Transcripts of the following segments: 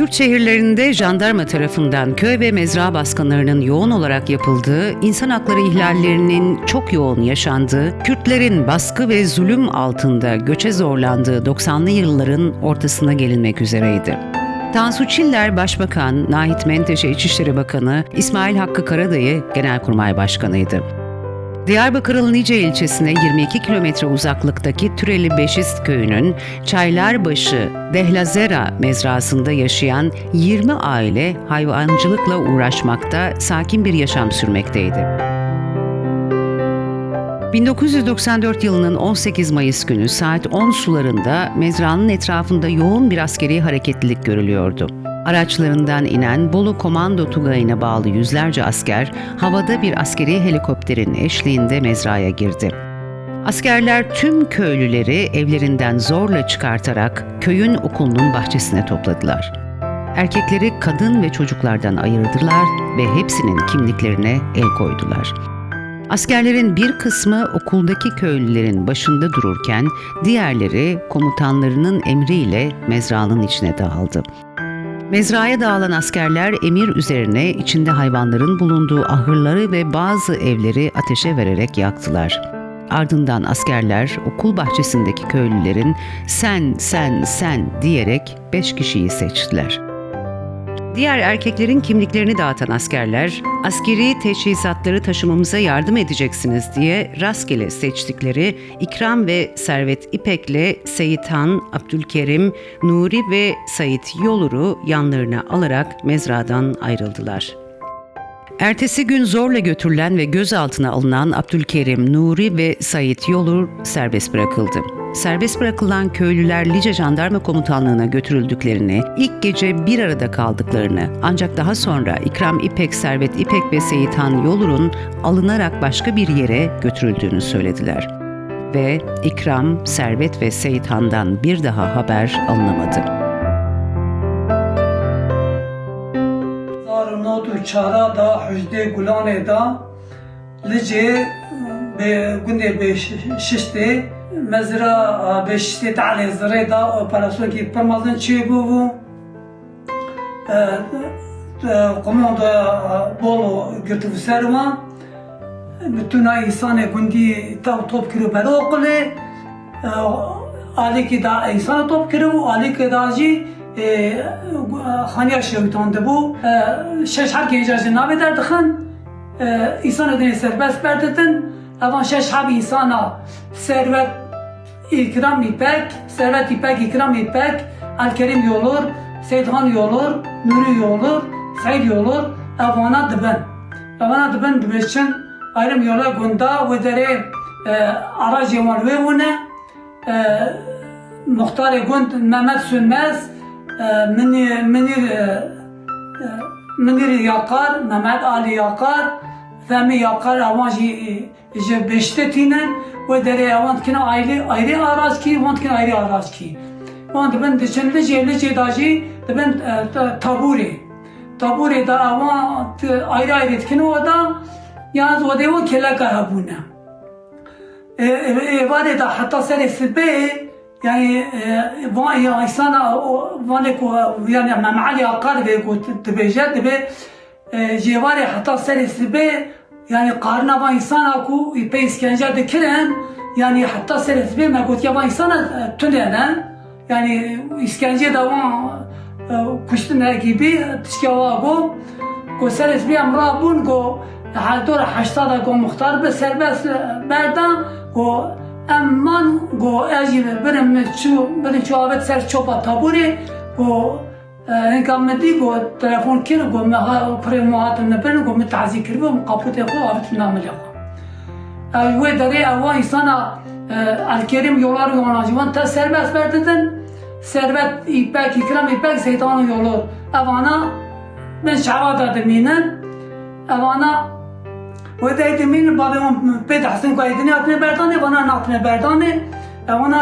Kürt şehirlerinde jandarma tarafından köy ve mezra baskınlarının yoğun olarak yapıldığı, insan hakları ihlallerinin çok yoğun yaşandığı, Kürtlerin baskı ve zulüm altında göçe zorlandığı 90'lı yılların ortasına gelinmek üzereydi. Tansu Çiller Başbakan, Nahit Menteşe İçişleri Bakanı, İsmail Hakkı Karadayı Genelkurmay Başkanıydı. Diyarbakır'ın Nice ilçesine 22 kilometre uzaklıktaki Türeli Beşist köyünün Çaylarbaşı Dehlazera mezrasında yaşayan 20 aile hayvancılıkla uğraşmakta, sakin bir yaşam sürmekteydi. 1994 yılının 18 Mayıs günü saat 10 sularında mezranın etrafında yoğun bir askeri hareketlilik görülüyordu. Araçlarından inen Bolu Komando Tugayı'na bağlı yüzlerce asker havada bir askeri helikopterin eşliğinde mezraya girdi. Askerler tüm köylüleri evlerinden zorla çıkartarak köyün okulunun bahçesine topladılar. Erkekleri kadın ve çocuklardan ayırdılar ve hepsinin kimliklerine el koydular. Askerlerin bir kısmı okuldaki köylülerin başında dururken diğerleri komutanlarının emriyle mezranın içine dağıldı. Mezraya dağılan askerler emir üzerine içinde hayvanların bulunduğu ahırları ve bazı evleri ateşe vererek yaktılar. Ardından askerler okul bahçesindeki köylülerin sen sen sen diyerek beş kişiyi seçtiler. Diğer erkeklerin kimliklerini dağıtan askerler, askeri teçhizatları taşımamıza yardım edeceksiniz diye rastgele seçtikleri İkram ve Servet İpek'le Seyit Han, Abdülkerim, Nuri ve Sait Yolur'u yanlarına alarak mezradan ayrıldılar. Ertesi gün zorla götürülen ve gözaltına alınan Abdülkerim, Nuri ve Sait Yolur serbest bırakıldı. Serbest bırakılan köylüler Lice Jandarma Komutanlığı'na götürüldüklerini, ilk gece bir arada kaldıklarını ancak daha sonra İkram İpek, Servet İpek ve Seyitan Yolur'un alınarak başka bir yere götürüldüğünü söylediler. Ve İkram, Servet ve Seyitan'dan bir daha haber alınamadı. Çara da hüzde gulane da Lice be, günde be şişte مزرا به ششته تعالی زره دا اپراسyon کی پرمازن چی بو بو komando bolo girtu serma bütün insan gundi tav top kiro pedo okule ali ki da insan top kiro ali ki da ji خانیا شویتان ده بو شش حب که اجازه نابه در دخن ایسان دنی سربست بردتن اوان شش حب ایسان ثروت ikram ipek, servet ipek, ikram ipek, Elkerim yolur, Seydhan yolur, Nuri yolur, Seyd yolur, evana dibin. Evana dibin dibeşin, ayrım yola gunda ve dere araç yaman ve vune, e, muhtar gund Mehmet Sönmez, e, Münir, Münir, e, Münir Yakar, Mehmet Ali Yakar, Femi Yakar, Avancı Beştetinen, جي بشتتينن ودري اوان كنا ايلي ايري اراز كي وان كنا ايري اراز كي وان دبن دشن لجي لجي داجي دبن تابوري تابوري دا اوان ايري ايري كنا ودا ياز ودي و كلا كهبونا ايه دا حتى سنه سبه يعني فان يا انسان فان كو يعني مع معالي اقارب كو تبيجات تبي جيواري حتى سري سبي يعني قارنا فان انسان اكو يبي اسكنجا دكرن يعني حتى سري سبي ما قلت يا فان انسان تنانا يعني اسكنجا دوان كشتنا gibi تشكوا go ko seres bir amra bun go hador 80 go muhtar be serbest berdan go امان گو اجی برم چو برم چو آبت سر چوبا تابوری گو هنگام دی گو تلفن کر گو مها پر موهات نبرن گو متعزی کر گو مقابلت خو آبت نامل خو و داره اوا انسان الکریم یولار یونا جوان تا serbest berdin servet ipek ikram ipek seytanın yolu evana ben şavada deminen evana وإذا يتمين بابا بيت حسن كو يدني أتني برداني وانا ناتني برداني وانا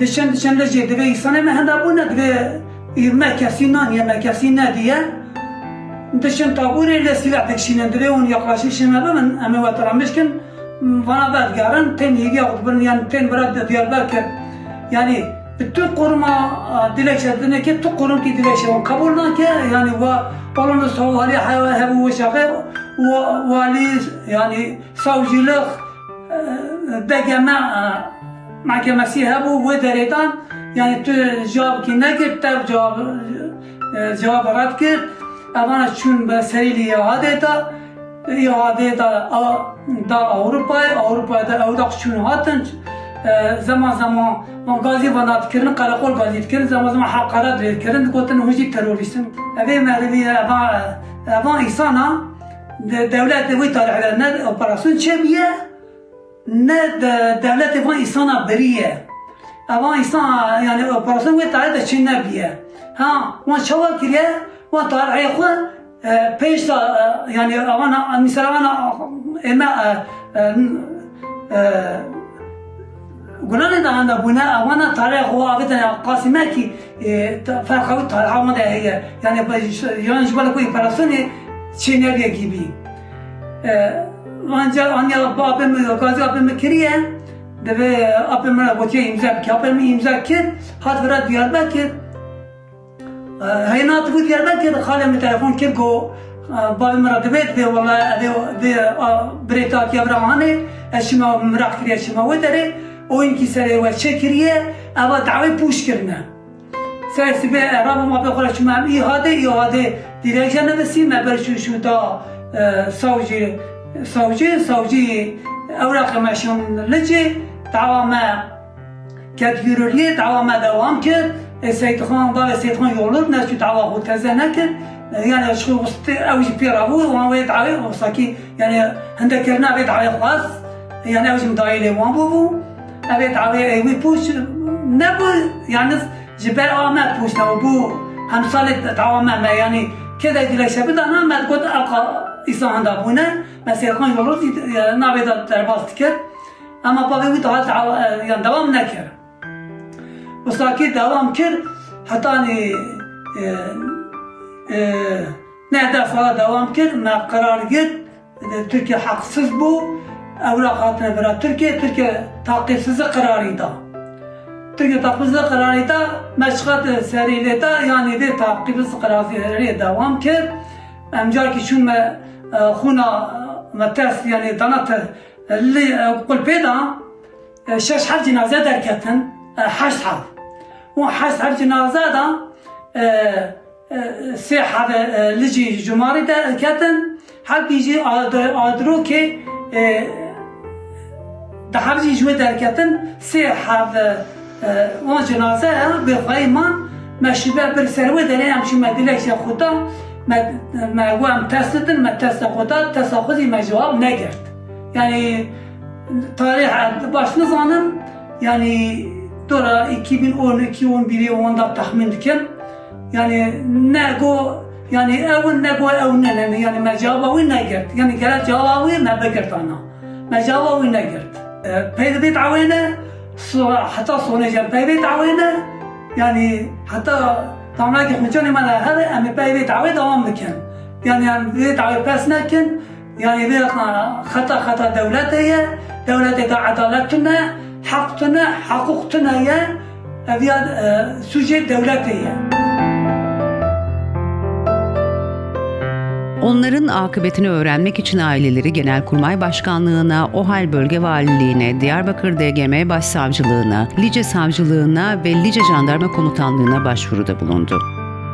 دشن دشن لجي دبي سنة ما هندا بونا دبي ivme kesinden yeme kesine diye dışın tabure ile silah tekşinendire on yaklaşışına da ben emi vataramışken bana da yarın ten yigi yahut yani ten bırak diyarlar ki yani bütün koruma dilekçelerine ki tüm kurum ki dilekçe o kabulden ki yani ve olumlu savali hayvan hebu ve şakı ve vali yani savcılık e, e, degeme mahkemesi hebu ve dereden یعنی تو جواب که نگرفت جواب جواب رد کرد. اما چون به سریل اعاده دا اعاده دا دا اروپا اروپا دا او چون هاتن. زمان زمان ما گازی بنات کردن قرقول گازی کردن زمان زمان حقارت رید کردن گفتن هجی تروریستن. اوی مغربی اوان ایسان ها دولت وی طالع نه اپراسیون چه بیه؟ نه دولت وان ایسان بریه. اما انسان يعني اوپراسیون وی تعریف چی نبیه ها وان شوا کریه وان تعریف خو پیش يعني اوانا مثلا اوانا اما قلنا ده عند بناء وأنا طالع هو أنا قاسماكي فرقوي طالع وأنا هي يعني يعني جبل كوي فرسوني شينيا بيجيبي وانجا وانيا بابا من غازي بابا مكريه دوی اپ من بوچه امضا کی اپ امضا کرد هات ورد دیار ما کرد هی نات بود دیار ما خاله می تلفن کرد گو با مرا دوید دی ولا دی دی بریتا کی ابراهامی اشما مرا کری اشما و دره او این کی سری و چه کریه اوا دعوی پوش کردن سر سبه اعراب ما به خورش مام. ای هاده ای هاده دیرکشن نبسیم ما برشون شو تا سوجی سوجی سوجی اوراق ماشون لجی davama ket yürürlü davama devam kir. E خان da ve خان yolur ne şu dava hut kazana kir يعني شو وسط اوج بيرافو وهو يدعي وصاكي يعني هندا كرنا بيت عوي خلاص يعني اوج مداي لي وان بوبو ابيت عوي اي وي بوش نبو يعني جبر اما بوش تو بو هم صالت تعوام ما يعني كذا يقول لك شبت أنا ما تقول القى انسان هندا بونا بس يلقون يقولوا نابي ترباز تكر daha yani devam ne kir bu saki devam kir hatta ni ne defa devam kir ma karar git Türkiye haksız bu evrakatına bera Türkiye, Türkiye takipsizi kararıydı. Türkiye takipsizi kararıydı, meşgat seriyede yani bir takipsiz kararı devam ki, emcar ki şun me khuna metes yani danat اللي قل بيضا آه، شاش حال جنازة دركتن آه، حاش حال. وحاش حال جنازة دا آه، سي حرف لجي جماري دركتن. حال بيجي آدرو كي ده حرف جي جوي دركتن. سي حرف اون جنازة بغاي ما ما شبه برسروي دلين امشي مدلك خدا ما ما وام تستن ما تست خدا تست خودی ما جواب نگرد. Yani tarih başlı zamanın yani dora 2012 11 onda tahmin diken yani ne go yani evin ne go evin ne yani me cevabı ne gert? Yani gelen cevabı ne bekert ana? Me cevabı ne gert? E, peyde bit avine hatta sonra jem peyde bit avine yani hatta tamam ki hocam ben her emi peyde bit avine devam diken yani yani bit avine pes nekin yani bir hata hata devlet ye, devlet de adaletine, haktına, hakuktuna ye, veya e, suje devlet ye. Onların akıbetini öğrenmek için aileleri Genelkurmay Başkanlığı'na, OHAL Bölge Valiliğine, Diyarbakır DGM Başsavcılığına, Lice Savcılığına ve Lice Jandarma Komutanlığına başvuruda bulundu.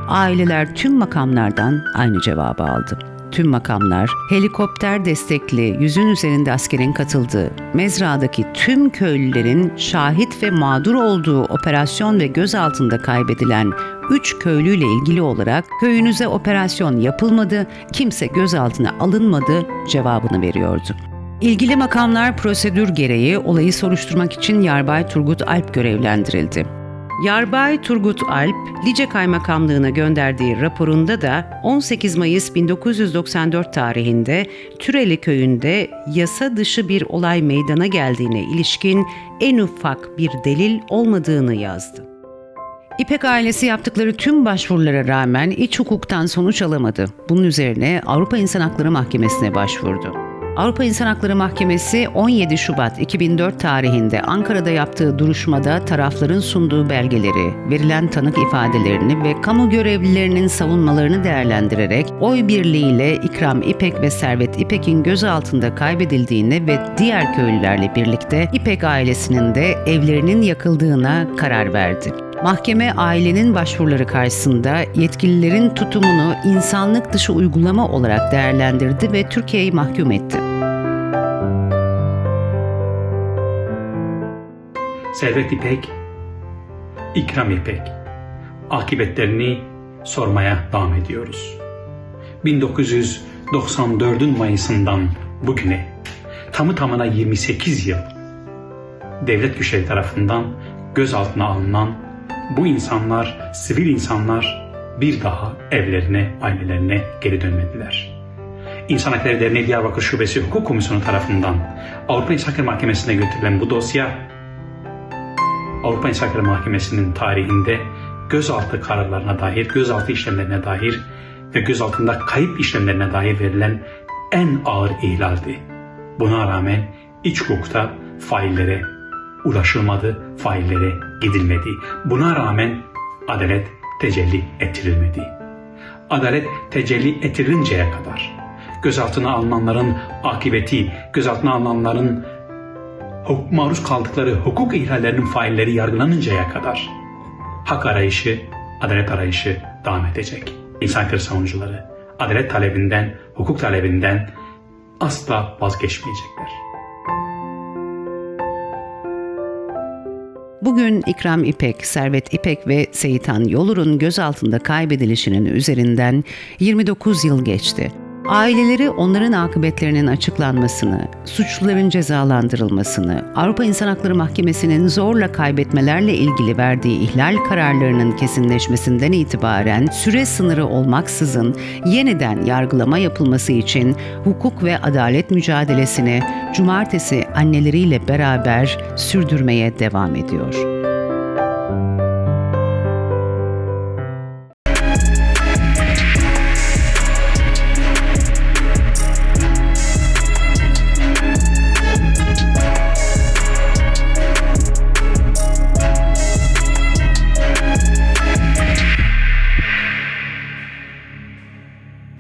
Aileler tüm makamlardan aynı cevabı aldı. Tüm makamlar, helikopter destekli yüzün üzerinde askerin katıldığı, mezradaki tüm köylülerin şahit ve mağdur olduğu operasyon ve gözaltında kaybedilen 3 köylüyle ilgili olarak köyünüze operasyon yapılmadı, kimse gözaltına alınmadı cevabını veriyordu. İlgili makamlar prosedür gereği olayı soruşturmak için Yarbay Turgut Alp görevlendirildi. Yarbay Turgut Alp, Lice Kaymakamlığı'na gönderdiği raporunda da 18 Mayıs 1994 tarihinde Türeli köyünde yasa dışı bir olay meydana geldiğine ilişkin en ufak bir delil olmadığını yazdı. İpek ailesi yaptıkları tüm başvurulara rağmen iç hukuktan sonuç alamadı. Bunun üzerine Avrupa İnsan Hakları Mahkemesi'ne başvurdu. Avrupa İnsan Hakları Mahkemesi 17 Şubat 2004 tarihinde Ankara'da yaptığı duruşmada tarafların sunduğu belgeleri, verilen tanık ifadelerini ve kamu görevlilerinin savunmalarını değerlendirerek oy birliğiyle İkram İpek ve Servet İpek'in gözaltında kaybedildiğine ve diğer köylülerle birlikte İpek ailesinin de evlerinin yakıldığına karar verdi. Mahkeme ailenin başvuruları karşısında yetkililerin tutumunu insanlık dışı uygulama olarak değerlendirdi ve Türkiye'yi mahkum etti. Servet İpek, İkram İpek. Akıbetlerini sormaya devam ediyoruz. 1994'ün Mayıs'ından bugüne tamı tamına 28 yıl devlet güçleri tarafından gözaltına alınan bu insanlar, sivil insanlar bir daha evlerine, ailelerine geri dönmediler. İnsan Hakları Derneği Diyarbakır Şubesi Hukuk Komisyonu tarafından Avrupa İnsan Hakları Mahkemesi'ne götürülen bu dosya Avrupa İnsan Hakları Mahkemesi'nin tarihinde gözaltı kararlarına dair, gözaltı işlemlerine dair ve gözaltında kayıp işlemlerine dair verilen en ağır ihlaldi. Buna rağmen iç hukukta faillere ulaşılmadı, faillere gidilmedi. Buna rağmen adalet tecelli ettirilmedi. Adalet tecelli ettirilinceye kadar gözaltına alınanların akıbeti, gözaltına alınanların maruz kaldıkları hukuk ihlallerinin failleri yargılanıncaya kadar hak arayışı, adalet arayışı devam edecek. İnsan hakları savunucuları adalet talebinden, hukuk talebinden asla vazgeçmeyecekler. Bugün İkram İpek, Servet İpek ve Seyitan Yolur'un gözaltında kaybedilişinin üzerinden 29 yıl geçti. Aileleri onların akıbetlerinin açıklanmasını, suçluların cezalandırılmasını, Avrupa İnsan Hakları Mahkemesi'nin zorla kaybetmelerle ilgili verdiği ihlal kararlarının kesinleşmesinden itibaren süre sınırı olmaksızın yeniden yargılama yapılması için hukuk ve adalet mücadelesini cumartesi anneleriyle beraber sürdürmeye devam ediyor.